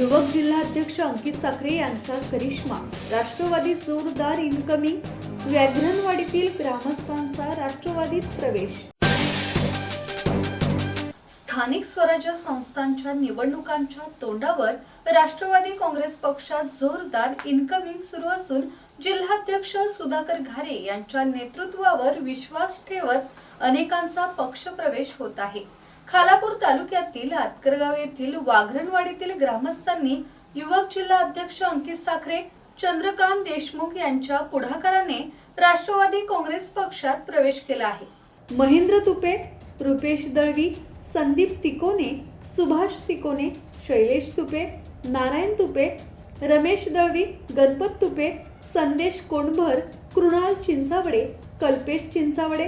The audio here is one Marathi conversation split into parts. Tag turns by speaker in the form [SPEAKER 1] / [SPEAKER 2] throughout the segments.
[SPEAKER 1] युवक जिल्हाध्यक्ष अंकित साखरे यांचा करिश्मा. राष्ट्रवादी जोरदार इनकमिंग व्याघ्रनवाडीतील ग्रामस्थांचा राष्ट्रवादीत प्रवेश. स्थानिक स्वराज्य संस्थांच्या निवडणुकांच्या तोंडावर राष्ट्रवादी काँग्रेस पक्षात जोरदार इनकमिंग सुरू असून जिल्हाध्यक्ष सुधाकर घारे यांच्या नेतृत्वावर विश्वास ठेवत अनेकांचा पक्षप्रवेश होत आहे. खालापूर तालुक्यातील आतकरगाव येथील वाघरणवाडीतील ग्रामस्थांनी युवक जिल्हा अध्यक्ष अंकित साखरे चंद्रकांत देशमुख यांच्या पुढाकाराने राष्ट्रवादी काँग्रेस पक्षात प्रवेश केला आहे. महेंद्र तुपे रुपेश दळवी संदीप तिकोने सुभाष तिकोने शैलेश तुपे नारायण तुपे रमेश दळवी गणपत तुपे संदेश कोंडभर कृणाल चिंचावडे कल्पेश चिंचावडे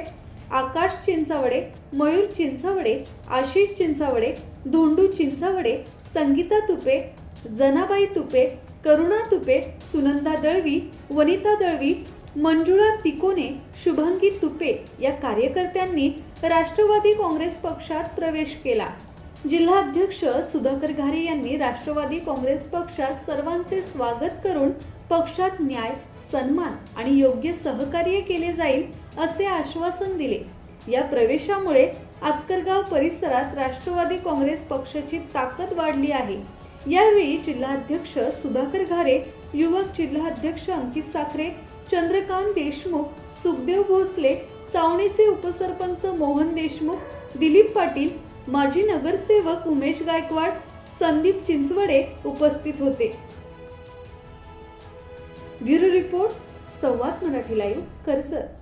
[SPEAKER 1] आकाश चिंचावडे मयूर चिंचावडे आशिष चिंचावडे धोंडू चिंचावडे संगीता तुपे जनाबाई तुपे करुणा तुपे सुनंदा दळवी वनिता दळवी मंजुळा तिकोने शुभांगी तुपे या कार्यकर्त्यांनी राष्ट्रवादी काँग्रेस पक्षात प्रवेश केला. जिल्हाध्यक्ष सुधाकर घारे यांनी राष्ट्रवादी काँग्रेस पक्षात सर्वांचे स्वागत करून पक्षात न्याय सन्मान आणि योग्य सहकार्य केले जाईल असे आश्वासन दिले. या प्रवेशामुळे आतकरगाव परिसरात राष्ट्रवादी काँग्रेस पक्षाची ताकद वाढली आहे. यावेळी जिल्हाध्यक्ष सुधाकर घारे युवक जिल्हाध्यक्ष अंकित साखरे चंद्रकांत देशमुख सुखदेव भोसले चावणीचे उपसरपंच मोहन देशमुख दिलीप पाटील माजी नगरसेवक उमेश गायकवाड संदीप चिंचवडे उपस्थित होते. Bureau report Samvad Marathi live Karjat.